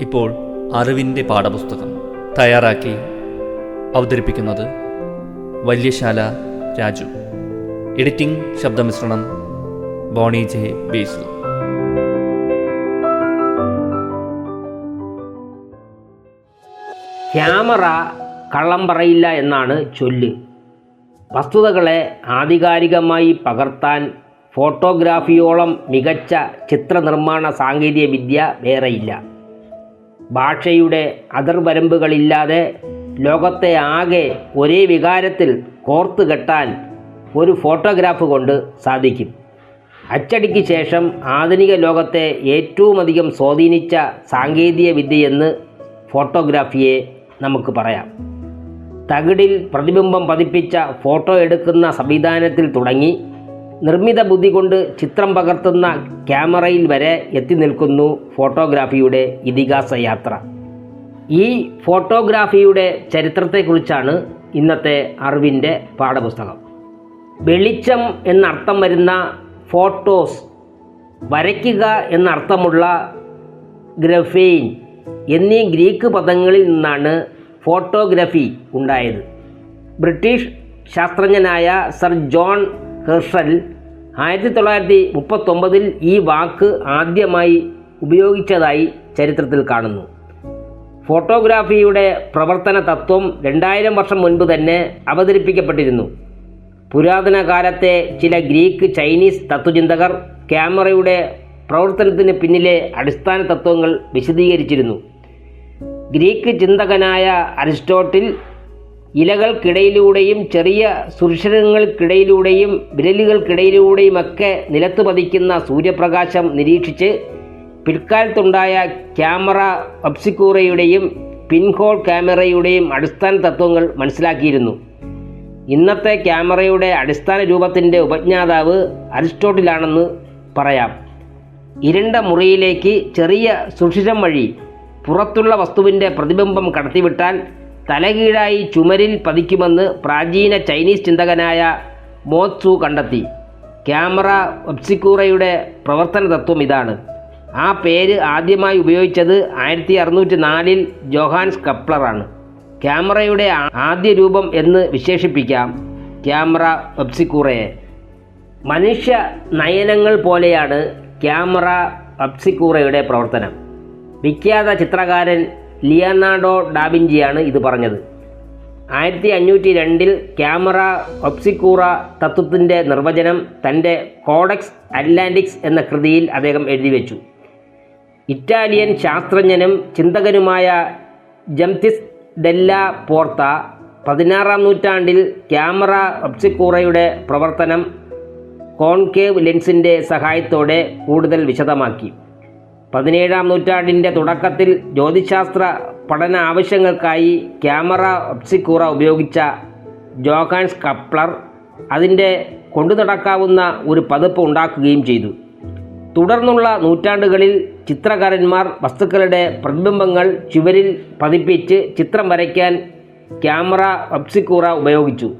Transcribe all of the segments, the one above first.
ഇപ്പോൾ അറിവിന്റെ പാഠപുസ്തകം തയ്യാറാക്കി അവതരിപ്പിക്കുന്നത് വല്യശാല രാജു. എഡിറ്റിംഗ് ശബ്ദമിശ്രണം ബോണി ജെ ബേസു ക്യാമറ കള്ളം പറയില്ല എന്നാണ് ചൊല്ല്. വസ്തുതകളെ ആധികാരികമായി പകർത്താൻ ഫോട്ടോഗ്രാഫിയോളം മികച്ച ചിത്രനിർമ്മാണ സാങ്കേതിക വിദ്യ വേറെയില്ല. ഭാഷയുടെ അതിർവരമ്പുകളില്ലാതെ ലോകത്തെ ആകെ ഒരേ വികാരത്തിൽ കോർത്തു കെട്ടാൻ ഒരു ഫോട്ടോഗ്രാഫ് കൊണ്ട് സാധിക്കും. അച്ചടിക്ക് ശേഷം ആധുനിക ലോകത്തെ ഏറ്റവുമധികം സ്വാധീനിച്ച സാങ്കേതിക വിദ്യയെന്ന് ഫോട്ടോഗ്രാഫിയെ നമുക്ക് പറയാം. തകിടിൽ പ്രതിബിംബം പതിപ്പിച്ച ഫോട്ടോ എടുക്കുന്ന സംവിധാനത്തിൽ തുടങ്ങി നിർമ്മിത ബുദ്ധി കൊണ്ട് ചിത്രം പകർത്തുന്ന ക്യാമറയിൽ വരെ എത്തി നിൽക്കുന്നു ഫോട്ടോഗ്രാഫിയുടെ ഇതിഹാസ യാത്ര ഈ ഫോട്ടോഗ്രാഫിയുടെ ചരിത്രത്തെക്കുറിച്ചാണ് ഇന്നത്തെ അറിവിന്റെ പാഠപുസ്തകം. വെളിച്ചം എന്നർത്ഥം വരുന്ന ഫോട്ടോസ് വരയ്ക്കുക എന്നർത്ഥമുള്ള ഗ്രഫെയിൻ എന്നീ ഗ്രീക്ക് പദങ്ങളിൽ നിന്നാണ് ഫോട്ടോഗ്രഫി ഉണ്ടായത്. ബ്രിട്ടീഷ് ശാസ്ത്രജ്ഞനായ സർ ജോൺ ഹെർഷൽ ആയിരത്തി തൊള്ളായിരത്തി മുപ്പത്തൊമ്പതിൽ ഈ വാക്ക് ആദ്യമായി ഉപയോഗിച്ചതായി ചരിത്രത്തിൽ കാണുന്നു. ഫോട്ടോഗ്രാഫിയുടെ പ്രവർത്തന തത്വം രണ്ടായിരം വർഷം മുൻപ് തന്നെ അവതരിപ്പിക്കപ്പെട്ടിരുന്നു. പുരാതന കാലത്തെ ചില ഗ്രീക്ക് ചൈനീസ് തത്വചിന്തകർ ക്യാമറയുടെ പ്രവർത്തനത്തിന് പിന്നിലെ അടിസ്ഥാന തത്വങ്ങൾ വിശദീകരിച്ചിരുന്നു. ഗ്രീക്ക് ചിന്തകനായ അരിസ്റ്റോട്ടിൽ ഇലകൾക്കിടയിലൂടെയും ചെറിയ സുഷിരങ്ങൾക്കിടയിലൂടെയും വിരലുകൾക്കിടയിലൂടെയുമൊക്കെ നിലത്ത് പതിക്കുന്ന സൂര്യപ്രകാശം നിരീക്ഷിച്ച് പിൽക്കാലത്തുണ്ടായ ക്യാമറ ഒബ്സിക്കൂറയുടെയും പിൻഹോൾ ക്യാമറയുടെയും അടിസ്ഥാന തത്വങ്ങൾ മനസ്സിലാക്കിയിരുന്നു. ഇന്നത്തെ ക്യാമറയുടെ അടിസ്ഥാന രൂപത്തിന്റെ ഉപജ്ഞാതാവ് അരിസ്റ്റോട്ടിലാണെന്ന് പറയാം. ഇരണ്ട മുറിയിലേക്ക് ചെറിയ സുഷിരം വഴി പുറത്തുള്ള വസ്തുവിന്റെ പ്രതിബിംബം കടത്തിവിട്ടാൽ തലകീഴായി ചുമരിൽ പതിക്കുമെന്ന് പ്രാചീന ചൈനീസ് ചിന്തകനായ മോത്സു കണ്ടെത്തി. ക്യാമറ ഒബ്സിക്കൂറയുടെ പ്രവർത്തന തത്വം ഇതാണ്. ആ പേര് ആദ്യമായി ഉപയോഗിച്ചത് ആയിരത്തി അറുന്നൂറ്റി നാലിൽ ജോഹാൻസ് കപ്ലറാണ്. ക്യാമറയുടെ ആദ്യ രൂപം എന്ന് വിശേഷിപ്പിക്കാം. ക്യാമറ ഒബ്സിക്കൂറയെ. മനുഷ്യ നയനങ്ങൾ പോലെയാണ് ക്യാമറ അബ്സിക്കൂറയുടെ പ്രവർത്തനം. വിഖ്യാത ചിത്രകാരൻ ലിയനാർഡോ ഡാവിഞ്ചിയാണ് ഇത് പറഞ്ഞത്. ആയിരത്തി അഞ്ഞൂറ്റി രണ്ടിൽ ക്യാമറ ഒപ്സിക്കൂറ തത്വത്തിന്റെ നിർവചനം തന്റെ കോഡക്സ് അറ്റ്ലാന്റിക്സ് എന്ന കൃതിയിൽ അദ്ദേഹം എഴുതി വെച്ചു. ഇറ്റാലിയൻ ശാസ്ത്രജ്ഞനും ചിന്തകനുമായ ജംതിസ് ഡെല്ല പോർത്ത പതിനാറാം നൂറ്റാണ്ടിൽ ക്യാമറ ഒപ്സിക്കൂറയുടെ പ്രവർത്തനം കോൺകേവ് ലെൻസിന്റെ സഹായത്തോടെ കൂടുതൽ വിശദമാക്കി. പതിനേഴാം നൂറ്റാണ്ടിന്റെ തുടക്കത്തിൽ ജ്യോതിശാസ്ത്ര പഠന ആവശ്യങ്ങൾക്കായി ക്യാമറ ഒപ്സിക്കൂറ ഉപയോഗിച്ച ജോഹാൻസ് കപ്ലർ അതിന്റെ കൊണ്ടു നടക്കാവുന്ന ഒരു പതിപ്പ് ഉണ്ടാക്കുകയും ചെയ്തു. തുടർന്നുള്ള നൂറ്റാണ്ടുകളിൽ ചിത്രകാരന്മാർ വസ്തുക്കളുടെ പ്രതിബിംബങ്ങൾ ചുവരിൽ പതിപ്പിച്ച് ചിത്രം വരയ്ക്കാൻ ക്യാമറ ഒപ്സിക്കൂറ ഉപയോഗിച്ചു.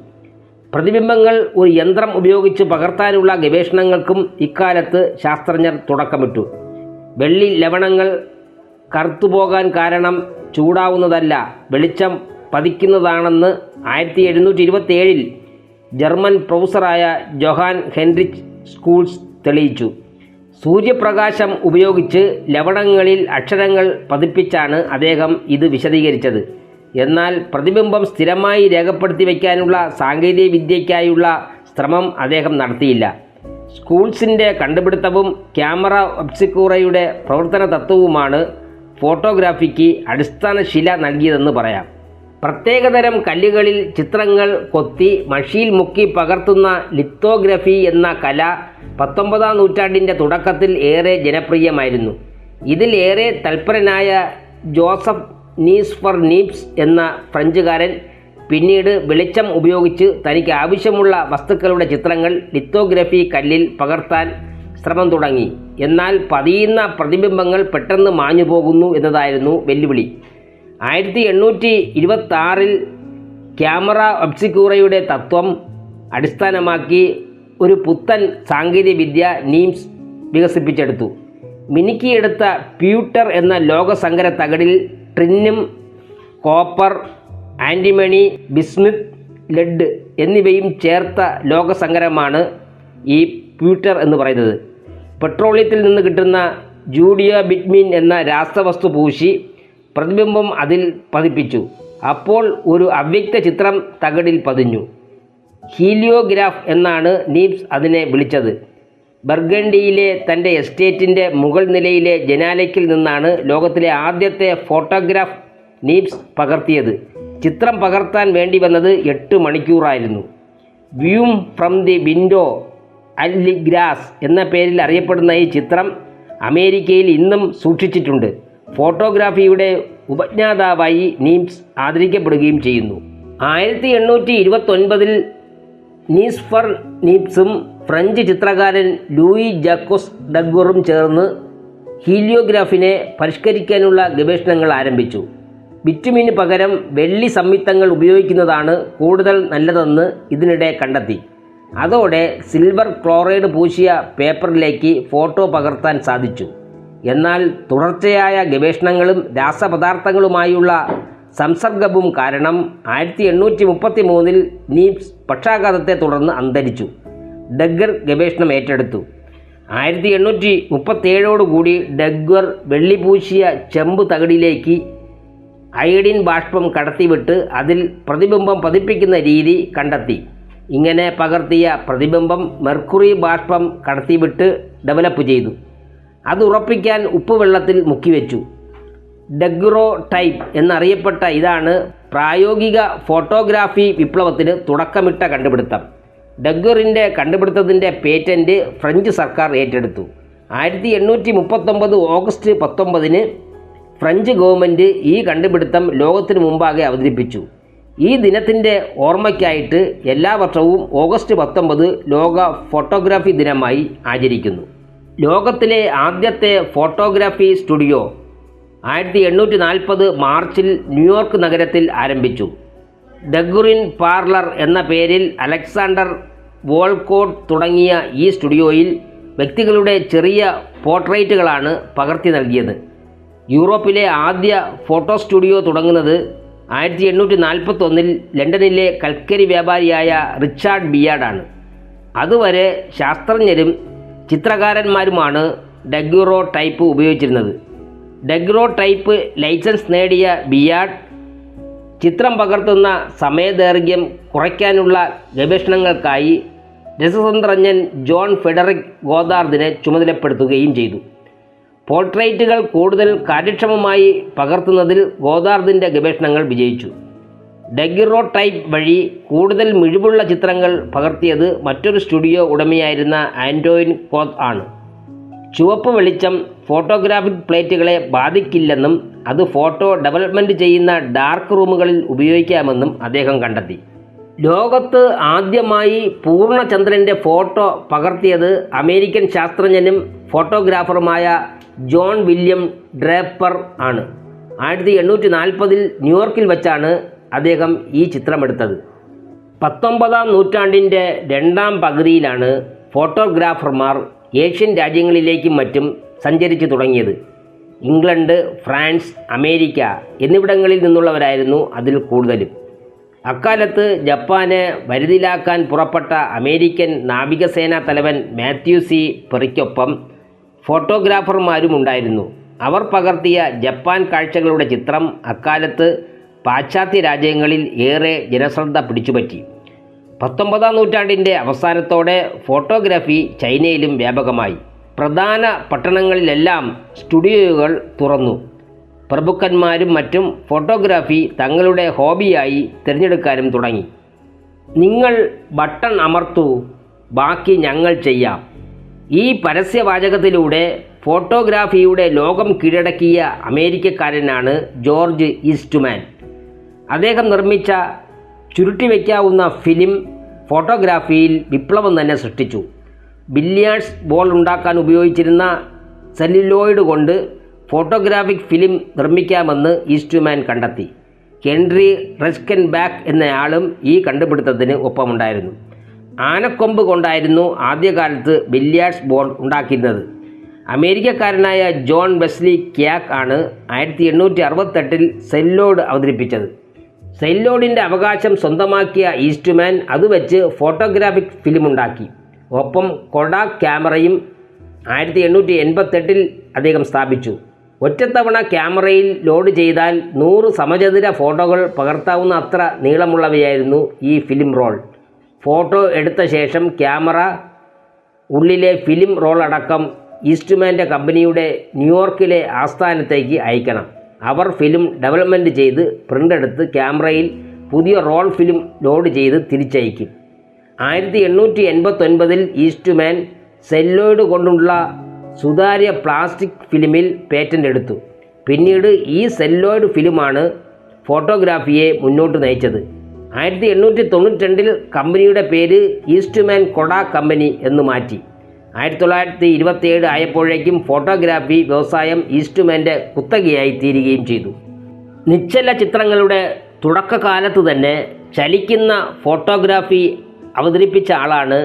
പ്രതിബിംബങ്ങൾ ഒരു യന്ത്രം ഉപയോഗിച്ച് പകർത്താനുള്ള ഗവേഷണങ്ങൾക്കും ഇക്കാലത്ത് ശാസ്ത്രജ്ഞർ തുടക്കമിട്ടു. വെള്ളി ലവണങ്ങൾ കറുത്തുപോകാൻ കാരണം ചൂടാവുന്നതല്ല. വെളിച്ചം പതിക്കുന്നതാണെന്ന് ആയിരത്തി എഴുന്നൂറ്റി ഇരുപത്തി ഏഴിൽ ജർമ്മൻ പ്രൊഫസറായ ജൊഹാൻ ഹെൻറിച്ച് സ്കൂൾസ് തെളിയിച്ചു. സൂര്യപ്രകാശം ഉപയോഗിച്ച് ലവണങ്ങളിൽ അക്ഷരങ്ങൾ പതിപ്പിച്ചാണ് അദ്ദേഹം ഇത് വിശദീകരിച്ചത്. എന്നാൽ പ്രതിബിംബം സ്ഥിരമായി രേഖപ്പെടുത്തി വയ്ക്കാനുള്ള സാങ്കേതിക വിദ്യയ്ക്കായുള്ള ശ്രമം അദ്ദേഹം നടത്തിയില്ല. സ്കൂൾസിന്റെ കണ്ടുപിടുത്തവും ക്യാമറ ഒബ്സിക്കൂറയുടെ പ്രവർത്തന തത്വവുമാണ് ഫോട്ടോഗ്രാഫിക്ക് അടിസ്ഥാന ശില നൽകിയതെന്ന് പറയാം. പ്രത്യേകതരം കല്ലുകളിൽ ചിത്രങ്ങൾ കൊത്തി മഷിയിൽ മുക്കി പകർത്തുന്ന ലിത്തോഗ്രഫി എന്ന കല പത്തൊമ്പതാം നൂറ്റാണ്ടിന്റെ തുടക്കത്തിൽ ഏറെ ജനപ്രിയമായിരുന്നു. ഇതിലേറെ ഏറെ തൽപരനായ ജോസഫ് നീസ്ഫർ നീപ്സ് എന്ന ഫ്രഞ്ചുകാരൻ പിന്നീട് വെളിച്ചം ഉപയോഗിച്ച് തനിക്ക് ആവശ്യമുള്ള വസ്തുക്കളുടെ ചിത്രങ്ങൾ ലിത്തോഗ്രഫി കല്ലിൽ പകർത്താൻ ശ്രമം തുടങ്ങി. എന്നാൽ പതിയുന്ന പ്രതിബിംബങ്ങൾ പെട്ടെന്ന് മാഞ്ഞു പോകുന്നു എന്നതായിരുന്നു വെല്ലുവിളി. ആയിരത്തി എണ്ണൂറ്റി ഇരുപത്തി ആറിൽ ക്യാമറ ഒബ്സിക്യൂറയുടെ തത്വം അടിസ്ഥാനമാക്കി ഒരു പുത്തൻ സാങ്കേതിക വിദ്യ നീംസ് വികസിപ്പിച്ചെടുത്തു. മിനുക്കിയെടുത്ത പ്യൂട്ടർ എന്ന ലോകസങ്കര തകടിൽ ട്രിന്നും കോപ്പർ ആന്റിമണി ബിസ്മിത് ലെഡ് എന്നിവയും ചേർത്ത ലോകസങ്കരമാണ് ഈ പ്യൂട്ടർ എന്ന് പറയുന്നത്. പെട്രോളിയത്തിൽ നിന്ന് കിട്ടുന്ന ജൂഡിയ ബിറ്റ്മിൻ എന്ന രാസവസ്തു പൂശി പ്രതിബിംബം അതിൽ പതിപ്പിച്ചു. അപ്പോൾ ഒരു അവ്യക്ത ചിത്രം തകടിൽ പതിഞ്ഞു. ഹീലിയോഗ്രാഫ് എന്നാണ് നീപ്സ് അതിനെ വിളിച്ചത്. ബർഗണ്ടിയിലെ തന്റെ എസ്റ്റേറ്റിന്റെ മുകൾ നിലയിലെ ജനാലയ്ക്കിൽ നിന്നാണ് ലോകത്തിലെ ആദ്യത്തെ ഫോട്ടോഗ്രാഫ് നീപ്സ് പകർത്തിയത്. ചിത്രം പകർത്താൻ വേണ്ടി വന്നത് എട്ട് മണിക്കൂറായിരുന്നു. വ്യൂം ഫ്രം ദി വിൻഡോ അല്ലിഗ്രാസ് എന്ന പേരിൽ അറിയപ്പെടുന്ന ഈ ചിത്രം അമേരിക്കയിൽ ഇന്നും സൂക്ഷിച്ചിട്ടുണ്ട്. ഫോട്ടോഗ്രാഫിയുടെ ഉപജ്ഞാതാവായി നീംസ് ആദരിക്കപ്പെടുകയും ചെയ്യുന്നു. ആയിരത്തി എണ്ണൂറ്റി ഇരുപത്തൊൻപതിൽ നീസ്ഫർ നീപ്സും ഫ്രഞ്ച് ചിത്രകാരൻ ലൂയി ജാക്കോസ് ഡഗ്വറും ചേർന്ന് ഹീലിയോഗ്രാഫിനെ പരിഷ്കരിക്കാനുള്ള ഗവേഷണങ്ങൾ ആരംഭിച്ചു. ബിറ്റുമിന് പകരം വെള്ളി സംയുക്തങ്ങൾ ഉപയോഗിക്കുന്നതാണ് കൂടുതൽ നല്ലതെന്ന് ഇതിനിടെ കണ്ടെത്തി. അതോടെ സിൽവർ ക്ലോറൈഡ് പൂശിയ പേപ്പറിലേക്ക് ഫോട്ടോ പകർത്താൻ സാധിച്ചു. എന്നാൽ തുടർച്ചയായ ഗവേഷണങ്ങളും രാസപദാർത്ഥങ്ങളുമായുള്ള സംസർഗവും കാരണം ആയിരത്തി എണ്ണൂറ്റി മുപ്പത്തി മൂന്നിൽ നീപ്സ് പക്ഷാഘാതത്തെ തുടർന്ന് അന്തരിച്ചു. ഡഗ്ഗർ ഗവേഷണം ഏറ്റെടുത്തു. ആയിരത്തി എണ്ണൂറ്റി മുപ്പത്തേഴോടുകൂടി ഡഗ്ഗർ വെള്ളിപൂശിയ ചെമ്പ് തകിടിലേക്ക് അയഡിൻ ബാഷ്പം കടത്തിവിട്ട് അതിൽ പ്രതിബിംബം പതിപ്പിക്കുന്ന രീതി കണ്ടെത്തി. ഇങ്ങനെ പകർത്തിയ പ്രതിബിംബം മെർക്കുറി ബാഷ്പം കടത്തിവിട്ട് ഡെവലപ്പ് ചെയ്തു. അത് ഉറപ്പിക്കാൻ ഉപ്പുവെള്ളത്തിൽ മുക്കിവെച്ചു. ഡെഗ്രോ ടൈപ്പ് എന്നറിയപ്പെട്ട ഇതാണ് പ്രായോഗിക ഫോട്ടോഗ്രാഫി വിപ്ലവത്തിന് തുടക്കമിട്ട കണ്ടുപിടുത്തം. ഡഗ്ഗറിന്റെ കണ്ടുപിടുത്തത്തിന്റെ പേറ്റന്റ് ഫ്രഞ്ച് സർക്കാർ ഏറ്റെടുത്തു. ആയിരത്തി എണ്ണൂറ്റി മുപ്പത്തൊമ്പത് ഓഗസ്റ്റ് പത്തൊമ്പതിന് ഫ്രഞ്ച് ഗവൺമെന്റ് ഈ കണ്ടുപിടുത്തം ലോകത്തിന് മുമ്പാകെ അവതരിപ്പിച്ചു. ഈ ദിനത്തിന്റെ ഓർമ്മയ്ക്കായിട്ട് എല്ലാ വർഷവും ഓഗസ്റ്റ് പത്തൊമ്പത് ലോക ഫോട്ടോഗ്രാഫി ദിനമായി ആചരിക്കുന്നു. ലോകത്തിലെ ആദ്യത്തെ ഫോട്ടോഗ്രാഫി സ്റ്റുഡിയോ ആയിരത്തി എണ്ണൂറ്റി നാൽപ്പത് മാർച്ചിൽ ന്യൂയോർക്ക് നഗരത്തിൽ ആരംഭിച്ചു. ഡഗുറിൻ പാർലർ എന്ന പേരിൽ അലക്സാണ്ടർ വോൾക്കോട്ട് തുടങ്ങിയ ഈ സ്റ്റുഡിയോയിൽ വ്യക്തികളുടെ ചെറിയ പോർട്രേറ്റുകളാണ് പകർത്തി നൽകിയത്. യൂറോപ്പിലെ ആദ്യ ഫോട്ടോ സ്റ്റുഡിയോ തുടങ്ങുന്നത് ആയിരത്തി എണ്ണൂറ്റി നാൽപ്പത്തൊന്നിൽ ലണ്ടനിലെ കൽക്കരി വ്യാപാരിയായ റിച്ചാർഡ് ബിയാർഡാണ്. അതുവരെ ശാസ്ത്രജ്ഞരും ചിത്രകാരന്മാരുമാണ് ഡഗ്യൂറോ ടൈപ്പ് ഉപയോഗിച്ചിരുന്നത്. ഡഗ്യൂറോ ടൈപ്പ് ലൈസൻസ് നേടിയ ബിയാഡ് ചിത്രം പകർത്തുന്ന സമയദൈർഘ്യം കുറയ്ക്കാനുള്ള ഗവേഷണങ്ങൾക്കായി രസതന്ത്രജ്ഞൻ ജോൺ ഫെഡറിക് ഗോദാർദിനെ ചുമതലപ്പെടുത്തുകയും ചെയ്തു. പോർട്രേറ്റുകൾ കൂടുതൽ കാര്യക്ഷമമായി പകർത്തുന്നതിൽ ഗോദാർദിന്റെ ഗവേഷണങ്ങൾ വിജയിച്ചു. ഡെഗിറോ ടൈപ്പ് വഴി കൂടുതൽ മിഴിവുള്ള ചിത്രങ്ങൾ പകർത്തിയത് മറ്റൊരു സ്റ്റുഡിയോ ഉടമയായിരുന്ന ആന്റോയിൻ കോത്ത് ആണ്. ചുവപ്പ് വെളിച്ചം ഫോട്ടോഗ്രാഫിക് പ്ലേറ്റുകളെ ബാധിക്കില്ലെന്നും അത് ഫോട്ടോ ഡെവലപ്മെന്റ് ചെയ്യുന്ന ഡാർക്ക് റൂമുകളിൽ ഉപയോഗിക്കാമെന്നും അദ്ദേഹം കണ്ടെത്തി. ലോകത്ത് ആദ്യമായി പൂർണചന്ദ്രന്റെ ഫോട്ടോ പകർത്തിയത് അമേരിക്കൻ ശാസ്ത്രജ്ഞനും ഫോട്ടോഗ്രാഫറുമായ ജോൺ വില്യം ഡ്രേപ്പർ ആണ്. ആയിരത്തി എണ്ണൂറ്റി നാൽപ്പതിൽ ന്യൂയോർക്കിൽ വെച്ചാണ് അദ്ദേഹം ഈ ചിത്രമെടുത്തത്. പത്തൊമ്പതാം നൂറ്റാണ്ടിന്റെ രണ്ടാം പകുതിയിലാണ് ഫോട്ടോഗ്രാഫർമാർ ഏഷ്യൻ രാജ്യങ്ങളിലേക്കും മറ്റും സഞ്ചരിച്ചു തുടങ്ങിയത്. ഇംഗ്ലണ്ട് ഫ്രാൻസ് അമേരിക്ക എന്നിവിടങ്ങളിൽ നിന്നുള്ളവരായിരുന്നു അതിൽ കൂടുതലും. അക്കാലത്ത് ജപ്പാന് വരുതിലാക്കാൻ പുറപ്പെട്ട അമേരിക്കൻ നാവികസേനാ തലവൻ മാത്യു സി പെറിക്കൊപ്പം ഫോട്ടോഗ്രാഫർമാരും ഉണ്ടായിരുന്നു അവർ പകർത്തിയ ജപ്പാൻ കാഴ്ചകളുടെ ചിത്രം അക്കാലത്ത് പാശ്ചാത്യ രാജ്യങ്ങളിൽ ഏറെ ജനശ്രദ്ധ പിടിച്ചുപറ്റി. പത്തൊമ്പതാം നൂറ്റാണ്ടിന്റെ അവസാനത്തോടെ ഫോട്ടോഗ്രാഫി ചൈനയിലും വ്യാപകമായി. പ്രധാന പട്ടണങ്ങളിലെല്ലാം സ്റ്റുഡിയോകൾ തുറന്നു. പ്രഭുക്കന്മാരും മറ്റും ഫോട്ടോഗ്രാഫി തങ്ങളുടെ ഹോബിയായി തിരഞ്ഞെടുക്കാനും തുടങ്ങി. നിങ്ങൾ ബട്ടൺ അമർത്തൂ ബാക്കി ഞങ്ങൾ ചെയ്യാം. ഈ പരസ്യവാചകത്തിലൂടെ ഫോട്ടോഗ്രാഫിയുടെ ലോകം കീഴടക്കിയ അമേരിക്കക്കാരനാണ് ജോർജ് ഈസ്റ്റ്മാൻ. അദ്ദേഹം നിർമ്മിച്ച ചുരുട്ടിവെക്കാവുന്ന ഫിലിം ഫോട്ടോഗ്രാഫിയിൽ വിപ്ലവം തന്നെ സൃഷ്ടിച്ചു. ബില്ലിയാർഡ്സ് ബോൾ ഉണ്ടാക്കാൻ ഉപയോഗിച്ചിരുന്ന സെല്ലുലോയിഡ് കൊണ്ട് ഫോട്ടോഗ്രാഫിക് ഫിലിം നിർമ്മിക്കാമെന്ന് ഈസ്റ്റ്മാൻ കണ്ടെത്തി. ഹെൻറി റെസ്കൻ ബാക്ക് എന്നയാളും ഈ കണ്ടുപിടുത്തത്തിന് ഒപ്പമുണ്ടായിരുന്നു. ആനക്കൊമ്പ് കൊണ്ടായിരുന്നു ആദ്യകാലത്ത് ബില്ല്യാർഡ്സ് ബോൾ ഉണ്ടാക്കിയിരുന്നത്. അമേരിക്കക്കാരനായ ജോൺ വെസ്ലി ക്യാക്ക് ആണ് ആയിരത്തി എണ്ണൂറ്റി അറുപത്തെട്ടിൽ സെല്ലോഡ് അവതരിപ്പിച്ചത് സെല്ലോഡിന്റെ അവകാശം സ്വന്തമാക്കിയ ഈസ്റ്റ്മാൻ അത് വെച്ച് ഫോട്ടോഗ്രാഫിക് ഫിലിം ഉണ്ടാക്കി ഒപ്പം കൊഡാക് ക്യാമറയും ആയിരത്തി എണ്ണൂറ്റി എൺപത്തെട്ടിൽ അദ്ദേഹം സ്ഥാപിച്ചു. ഒറ്റത്തവണ ക്യാമറയിൽ ലോഡ് ചെയ്താൽ നൂറ് സമചതുര ഫോട്ടോകൾ പകർത്താവുന്ന അത്ര നീളമുള്ളവയായിരുന്നു ഈ ഫിലിം റോൾ. ഫോട്ടോ എടുത്ത ശേഷം ക്യാമറ ഉള്ളിലെ ഫിലിം റോൾ അടക്കം ഈസ്റ്റ്മാന്റെ കമ്പനിയുടെ ന്യൂയോർക്കിലെ ആസ്ഥാനത്തേക്ക് അയക്കണം. അവർ ഫിലിം ഡെവലപ്മെന്റ് ചെയ്ത് പ്രിന്റ് എടുത്ത് ക്യാമറയിൽ പുതിയ റോൾ ഫിലിം ലോഡ് ചെയ്ത് തിരിച്ചയക്കും. ആയിരത്തി എണ്ണൂറ്റി എൺപത്തൊൻപതിൽ ഈസ്റ്റ്മാൻ സെല്ലോയിഡ് കൊണ്ടുള്ള സുതാര്യ പ്ലാസ്റ്റിക് ഫിലിമിൽ പേറ്റന്റ് എടുത്തു. പിന്നീട് ഈ സെല്ലോയിഡ് ഫിലിമാണ് ഫോട്ടോഗ്രാഫിയെ മുന്നോട്ട് നയിച്ചത്. ആയിരത്തി എണ്ണൂറ്റി തൊണ്ണൂറ്റി രണ്ടിൽ കമ്പനിയുടെ പേര് ഈസ്റ്റ്മാൻ കൊട കമ്പനി എന്ന് മാറ്റി. ആയിരത്തി തൊള്ളായിരത്തി ഇരുപത്തിയേഴ് ആയപ്പോഴേക്കും ഫോട്ടോഗ്രാഫി വ്യവസായം ഈസ്റ്റ്മാന്റെ കുത്തകയായി തീരുകയും ചെയ്തു. നിശ്ചല ചിത്രങ്ങളുടെ തുടക്കകാലത്ത് തന്നെ ചലിക്കുന്ന ഫോട്ടോഗ്രാഫി അവതരിപ്പിച്ച ആളാണ്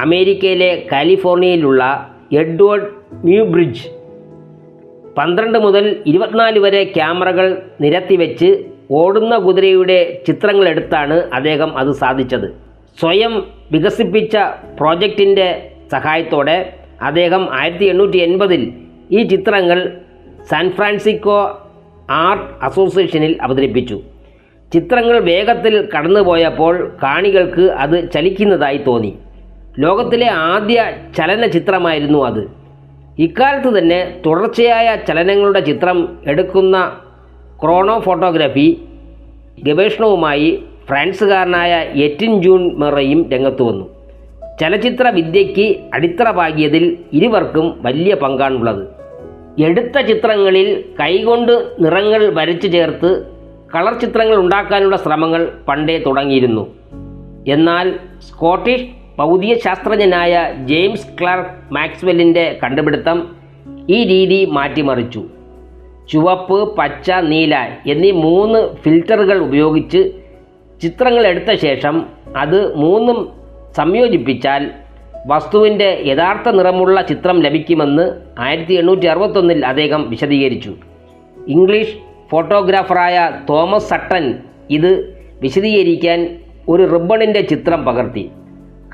അമേരിക്കയിലെ കാലിഫോർണിയയിലുള്ള എഡ്വേർഡ് മ്യൂബ്രിഡ്ജ്. പന്ത്രണ്ട് മുതൽ ഇരുപത്തിനാല് വരെ ക്യാമറകൾ നിരത്തിവെച്ച് ഓടുന്ന കുതിരയുടെ ചിത്രങ്ങളെടുത്താണ് അദ്ദേഹം അത് സാധിച്ചത്. സ്വയം വികസിപ്പിച്ച പ്രോജക്റ്റിന്റെ സഹായത്തോടെ അദ്ദേഹം ആയിരത്തി എണ്ണൂറ്റി എൺപതിൽ ഈ ചിത്രങ്ങൾ സാൻ ഫ്രാൻസിസ്കോ ആർട്ട് അസോസിയേഷനിൽ അവതരിപ്പിച്ചു. ചിത്രങ്ങൾ വേഗത്തിൽ കടന്നുപോയപ്പോൾ കാണികൾക്ക് അത് ചലിക്കുന്നതായി തോന്നി. ലോകത്തിലെ ആദ്യ ചലന ചിത്രമായിരുന്നു അത്. ഇക്കാലത്ത് തന്നെ തുടർച്ചയായ ചലനങ്ങളുടെ ചിത്രം എടുക്കുന്ന ക്രോണോ ഫോട്ടോഗ്രാഫി ഗവേഷണവുമായി ഫ്രാൻസുകാരനായ എറ്റിൻ ജൂൺ മെറയും രംഗത്തു വന്നു. ചലച്ചിത്ര വിദ്യയ്ക്ക് അടിത്തറ പാകിയതിൽ ഇരുവർക്കും വലിയ പങ്കാണുള്ളത്. എടുത്ത ചിത്രങ്ങളിൽ കൈകൊണ്ട് നിറങ്ങൾ വരച്ചു ചേർത്ത് കളർ ചിത്രങ്ങൾ ഉണ്ടാക്കാനുള്ള ശ്രമങ്ങൾ പണ്ടേ തുടങ്ങിയിരുന്നു. എന്നാൽ സ്കോട്ടിഷ് ഭൗതിക ശാസ്ത്രജ്ഞനായ ജെയിംസ് ക്ലാർക്ക് മാക്സ്വെല്ലിന്റെ കണ്ടുപിടുത്തം ഈ രീതി മാറ്റിമറിച്ചു. ചുവപ്പ് പച്ച നീല എന്നീ മൂന്ന് ഫിൽറ്ററുകൾ ഉപയോഗിച്ച് ചിത്രങ്ങൾ എടുത്ത ശേഷം അത് മൂന്നും സംയോജിപ്പിച്ചാൽ വസ്തുവിന്റെ യഥാർത്ഥ നിറമുള്ള ചിത്രം ലഭിക്കുമെന്ന് ആയിരത്തി എണ്ണൂറ്റി അറുപത്തൊന്നിൽ അദ്ദേഹം വിശദീകരിച്ചു. ഇംഗ്ലീഷ് ഫോട്ടോഗ്രാഫറായ തോമസ് സട്ടൻ ഇത് വിശദീകരിക്കാൻ ഒരു റിബണിന്റെ ചിത്രം പകർത്തി.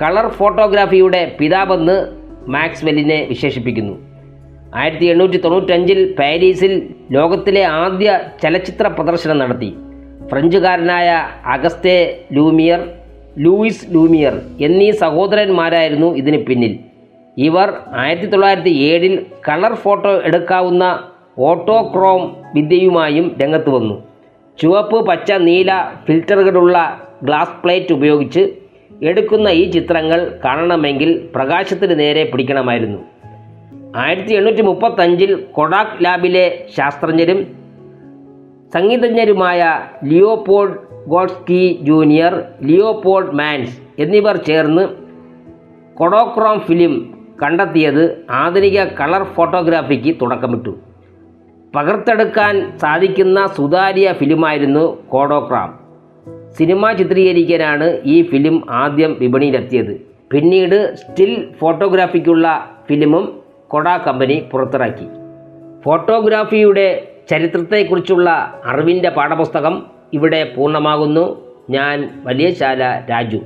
കളർ ഫോട്ടോഗ്രാഫിയുടെ പിതാവെന്ന് മാക്സ്വെല്ലിനെ വിശേഷിപ്പിക്കുന്നു. ആയിരത്തി എണ്ണൂറ്റി തൊണ്ണൂറ്റഞ്ചിൽ പാരീസിൽ ലോകത്തിലെ ആദ്യ ചലച്ചിത്ര പ്രദർശനം നടത്തി. ഫ്രഞ്ചുകാരനായ അഗസ്തേ ലൂമിയർ ലൂയിസ് ലൂമിയർ എന്നീ സഹോദരന്മാരായിരുന്നു ഇതിന് പിന്നിൽ. ഇവർ ആയിരത്തി തൊള്ളായിരത്തി ഏഴിൽ കളർ ഫോട്ടോ എടുക്കാവുന്ന ഓട്ടോക്രോം വിദ്യയുമായും രംഗത്ത് വന്നു. ചുവപ്പ് പച്ച നീല ഫിൽറ്ററുകളുള്ള ഗ്ലാസ് പ്ലേറ്റ് ഉപയോഗിച്ച് എടുക്കുന്ന ഈ ചിത്രങ്ങൾ കാണണമെങ്കിൽ പ്രകാശത്തിന് നേരെ പിടിക്കണമായിരുന്നു. ആയിരത്തി എണ്ണൂറ്റി മുപ്പത്തഞ്ചിൽ കൊഡാക് ലാബിലെ ശാസ്ത്രജ്ഞരും സംഗീതജ്ഞരുമായ Leopold Godowsky junior Leopold Mannes എന്നിവർ ചേർന്ന് കൊഡോക്രോം ഫിലിം കണ്ടെത്തിയത് ആധുനിക കളർ ഫോട്ടോഗ്രാഫിക്ക് തുടക്കമിട്ടു. പകർത്തെടുക്കാൻ സാധിക്കുന്ന സുതാര്യ ഫിലിമായിരുന്നു കോഡോക്രാം. സിനിമ ചിത്രീകരിക്കാനാണ് ഈ ഫിലിം ആദ്യം വിപണിയിലെത്തിയത്. പിന്നീട് സ്റ്റിൽ ഫോട്ടോഗ്രാഫിക്കുള്ള ഫിലിമും കൊട കമ്പനി പുറത്തിറക്കി. ഫോട്ടോഗ്രാഫിയുടെ ചരിത്രത്തെക്കുറിച്ചുള്ള അറിവിന്റെ പാഠപുസ്തകം ഇവിടെ പൂർണമാകുന്നു. ഞാൻ വലിയശാല രാജു.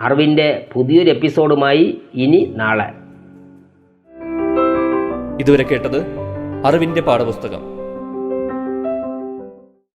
അറിവിന്റെ പുതിയൊരു എപ്പിസോഡുമായി ഇനി നാളെ. ഇതുവരെ കേട്ടത് അറിവിന്റെ പാഠപുസ്തകം.